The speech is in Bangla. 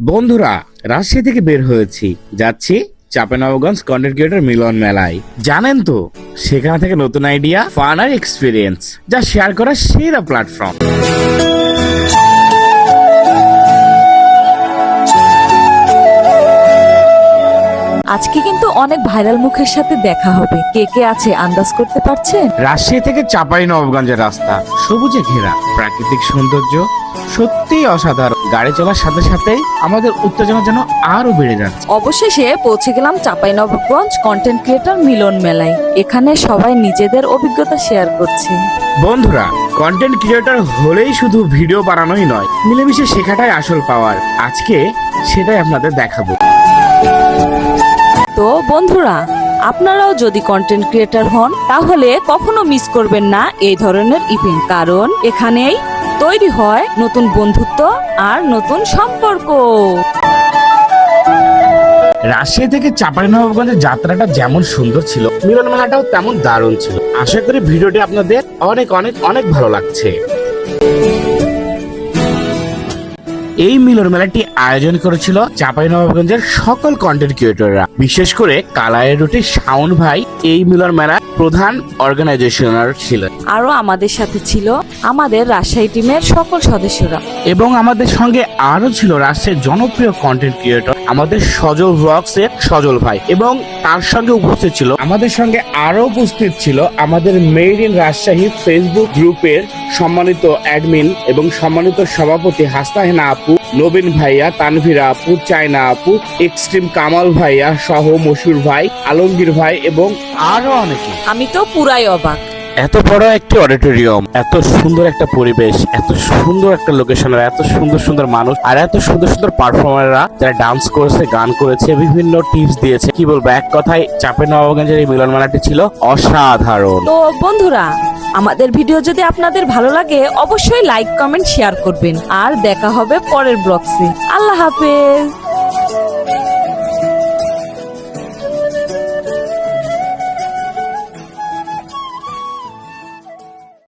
বন্ধুরা রাজশাহী থেকে বের হয়েছি। যাচ্ছি চাপেনবাবগঞ্জ কন্টেন্ট ক্রিয়েটর মিলন মেলায়। জানেন তো সেখানে থেকে নতুন আইডিয়া ফান আর এক্সপিরিয়েন্স যা শেয়ার করার সেরা প্ল্যাটফর্ম আজকে কিন্তু অনেক ভাইরাল মুখের সাথে দেখা হবে। কে কে আছে আন্দাজ করতে পারছেন? রাজশাহী থেকে চাপাই নবাবগঞ্জের রাস্তা সবুজে ঘেরা প্রাকৃতিক সৌন্দর্য সত্যিই অসাধারণ। গাড়ি চলার সাথে সাথে আমাদের উত্তেজনা যেন আরও বেড়ে যাচ্ছে। অবশেষে পৌঁছে গেলাম চাঁপাইনবাবগঞ্জ কন্টেন্ট ক্রিয়েটর মিলন মেলায়। এখানে সবাই নিজেদের অভিজ্ঞতা শেয়ার করছে। বন্ধুরা কন্টেন্ট ক্রিয়েটর হলেই শুধু ভিডিও বানানোই নয় মিলেমিশে শেখাটাই আসল পাওয়ার আজকে সেটাই আপনাদের দেখাবো। তো বন্ধুরা আপনারাও যদি কন্টেন্ট ক্রিয়েটর হন তাহলে কখনো মিস করবেন না এই ধরনের ইভেন্ট কারণ এখানেই তৈরি হয় নতুন বন্ধুত্ব আর নতুন সম্পর্ক। রাশিয়া থেকে চাঁপাইনবাবগঞ্জের যাত্রাটা যেমন সুন্দর ছিল মিলন মেলাটাও তেমন দারুণ ছিল। আশা করি ভিডিওটি আপনাদের অনেক অনেক অনেক ভালো লাগছে। এই মিলন মেলাটি আয়োজন করেছিল চাঁপাইনবাবগঞ্জের সকল কন্টেন্ট ক্রিয়েটররা বিশেষ করে কালায়ের রুটি শাওন ভাই এই মিলন মেলার প্রধান অর্গানাইজেশনার ছিলেন। আরও আমাদের সাথে ছিল আমাদের রাজশাহী টিমের সকল সদস্যরা। এবং আমাদের সঙ্গে আরও ছিল রাজশাহীর জনপ্রিয় কন্টেন্ট ক্রিয়েটর আমাদের সজল ব্লগস এর সজল ভাই। এবং তার সঙ্গে উপস্থিত ছিল আমাদের সঙ্গে আরও উপস্থিত ছিল আমাদের মেড ইন রাজশাহী ফেসবুক গ্রুপের সম্মানিত অ্যাডমিন এবং সম্মানিত সভাপতি হাস্তাহেনা আপু, নবীন ভাইয়া, তানভীরা আপু, চায়না আপু, এক্সট্রিম কামাল ভাইয়া সহ মশুর ভাই, আলমগীর ভাই এবং আরও অনেকে। আমি তো পুরাই অবাক। এত বড় একটি অডিটোরিয়াম, এত সুন্দর একটা পরিবেশ, এত সুন্দর একটা লোকেশন আর এত সুন্দর সুন্দর মানুষ, আর এত সুন্দর সুন্দর পারফর্মাররা যারা ডান্স করেছে, গান করেছে, বিভিন্ন টিপস দিয়েছে। কি বলব, এক কথায় চাপে নবাবগঞ্জের এই মিলন মেলাটি ছিল অসাধারণ। তো বন্ধুরা, আমাদের ভিডিও যদি আপনাদের ভালো লাগে, অবশ্যই লাইক কমেন্ট শেয়ার করবেন। আর দেখা হবে পরের ব্লগসে আল্লাহ হাফেজ।